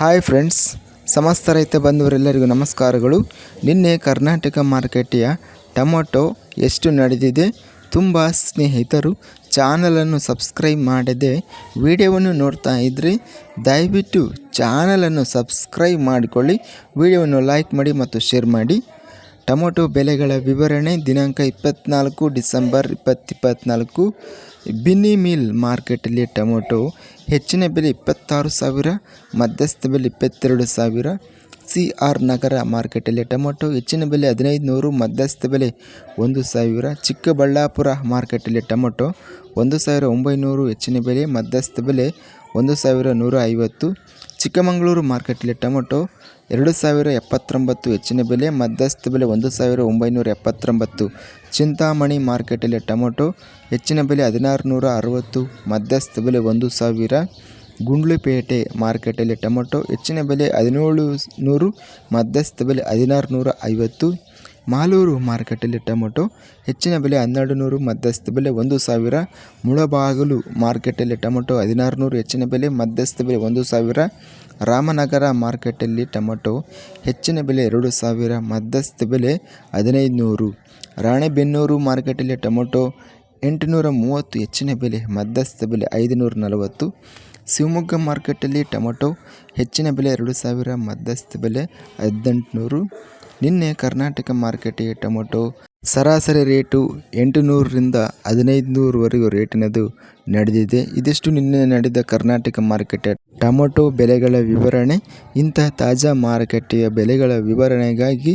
Hi friends, ಸಮಸ್ತ ರೈತ ಬಂಧುವರೆಲ್ಲರಿಗೂ ನಮಸ್ಕಾರಗಳು. ನಿನ್ನೆ ಕರ್ನಾಟಕ ಮಾರುಕಟ್ಟೆಯ ಟೊಮೊಟೊ ಎಷ್ಟು ನಡೆದಿದೆ ತುಂಬ ಸ್ನೇಹಿತರು ಚಾನಲನ್ನು ಸಬ್ಸ್ಕ್ರೈಬ್ ಮಾಡದೆ ವಿಡಿಯೋವನ್ನು ನೋಡ್ತಾ ಇದ್ದರೆ ದಯವಿಟ್ಟು ಚಾನಲನ್ನು ಸಬ್ಸ್ಕ್ರೈಬ್ ಮಾಡಿಕೊಳ್ಳಿ. ವಿಡಿಯೋವನ್ನು ಲೈಕ್ ಮಾಡಿ ಮತ್ತು ಶೇರ್ ಮಾಡಿ. ಟೊಮೊಟೊ ಬೆಲೆಗಳ ವಿವರಣೆ ದಿನಾಂಕ ಇಪ್ಪತ್ತ್ನಾಲ್ಕು ಡಿಸೆಂಬರ್ ಇಪ್ಪತ್ತಿಪ್ಪತ್ತ್ನಾಲ್ಕು ಬಿನ್ನಿ ಮಿಲ್ ಮಾರ್ಕೆಟಲ್ಲಿ ಟೊಮೊಟೊ ಹೆಚ್ಚಿನ ಬೆಲೆ ಇಪ್ಪತ್ತಾರು ಸಾವಿರ, ಮಧ್ಯಸ್ಥ ಬೆಲೆ ಇಪ್ಪತ್ತೆರಡು ಸಾವಿರ. ಸಿ ಆರ್ ನಗರ ಮಾರ್ಕೆಟಲ್ಲಿ ಟೊಮೊಟೊ ಹೆಚ್ಚಿನ ಬೆಲೆ ಹದಿನೈದು ನೂರು ಮಧ್ಯಸ್ಥ ಬೆಲೆ ಒಂದು ಸಾವಿರ. ಚಿಕ್ಕಬಳ್ಳಾಪುರ ಮಾರ್ಕೆಟಲ್ಲಿ ಟೊಮೊಟೊ ಒಂದು ಸಾವಿರ ಒಂಬೈನೂರು, ಹೆಚ್ಚಿನ ಬೆಲೆ ಮಧ್ಯಸ್ಥ ಬೆಲೆ ಒಂದು ಸಾವಿರ ನೂರ ಐವತ್ತು. ಚಿಕ್ಕಮಗಳೂರು ಮಾರ್ಕೆಟಲ್ಲಿ ಟೊಮೊಟೊ ಎರಡು ಸಾವಿರ ಎಪ್ಪತ್ತೊಂಬತ್ತು ಹೆಚ್ಚಿನ ಬೆಲೆ, ಮಧ್ಯಸ್ಥ ಬೆಲೆ ಒಂದು ಸಾವಿರ ಒಂಬೈನೂರ ಎಪ್ಪತ್ತೊಂಬತ್ತು. ಚಿಂತಾಮಣಿ ಮಾರ್ಕೆಟಲ್ಲಿ ಟೊಮೊಟೊ ಹೆಚ್ಚಿನ ಬೆಲೆ ಹದಿನಾರು ನೂರ ಅರವತ್ತು, ಮಧ್ಯಸ್ಥ ಬೆಲೆ ಒಂದು ಸಾವಿರ. ಗುಂಡ್ಲುಪೇಟೆ ಮಾರ್ಕೆಟಲ್ಲಿ ಟೊಮೊಟೊ ಹೆಚ್ಚಿನ ಬೆಲೆ ಹದಿನೇಳು ನೂರು, ಮಧ್ಯಸ್ಥ ಬೆಲೆ ಹದಿನಾರು ನೂರ ಐವತ್ತು. ಮಾಲೂರು ಮಾರುಕಟ್ಟೆಯಲ್ಲಿ ಟೊಮೊಟೊ ಹೆಚ್ಚಿನ ಬೆಲೆ ಹನ್ನೆರಡು ನೂರು, ಮಧ್ಯಸ್ಥ ಬೆಲೆ ಒಂದು ಸಾವಿರ, ಮುಳಬಾಗಿಲು ಮಾರ್ಕೆಟಲ್ಲಿ ಟೊಮೊಟೊ ಹದಿನಾರು ನೂರು, ಹೆಚ್ಚಿನ ಬೆಲೆ ಮಧ್ಯಸ್ಥ ಬೆಲೆ ಒಂದು ಸಾವಿರ, ರಾಮನಗರ ಮಾರುಕಟ್ಟೆಯಲ್ಲಿ ಟೊಮೊಟೊ ಹೆಚ್ಚಿನ ಬೆಲೆ ಎರಡು ಸಾವಿರ, ಮಧ್ಯಸ್ಥ ಬೆಲೆ ಹದಿನೈದು ನೂರು. ರಾಣೆಬೆನ್ನೂರು ಮಾರುಕಟ್ಟೆಯಲ್ಲಿ ಟೊಮೊಟೊ ಎಂಟುನೂರ ಮೂವತ್ತು, ಹೆಚ್ಚಿನ ಬೆಲೆ ಮಧ್ಯಸ್ಥ ಬೆಲೆ ಐದುನೂರ ನಲವತ್ತು. ಶಿವಮೊಗ್ಗ ಮಾರುಕಟ್ಟೆಯಲ್ಲಿ ಟೊಮೊಟೊ ಹೆಚ್ಚಿನ ಬೆಲೆ ಎರಡು ಸಾವಿರ, ಮಧ್ಯಸ್ಥ ಬೆಲೆ ಹದಿನೆಂಟುನೂರು. ನಿನ್ನೆ ಕರ್ನಾಟಕ ಮಾರ್ಕೆಟಿಗೆ ಟೊಮೊಟೊ ಸರಾಸರಿ ರೇಟು ಎಂಟು ನೂರರಿಂದ ಹದಿನೈದು ನೂರವರೆಗೂ ರೇಟಿನದು ನಡೆದಿದೆ. ಇದಿಷ್ಟು ನಿನ್ನೆ ನಡೆದ ಕರ್ನಾಟಕ ಮಾರುಕಟ್ಟೆ ಟೊಮೊಟೊ ಬೆಲೆಗಳ ವಿವರಣೆ, ಇಂತಹ ತಾಜಾ ಮಾರುಕಟ್ಟೆಯ ಬೆಲೆಗಳ ವಿವರಣೆಗಾಗಿ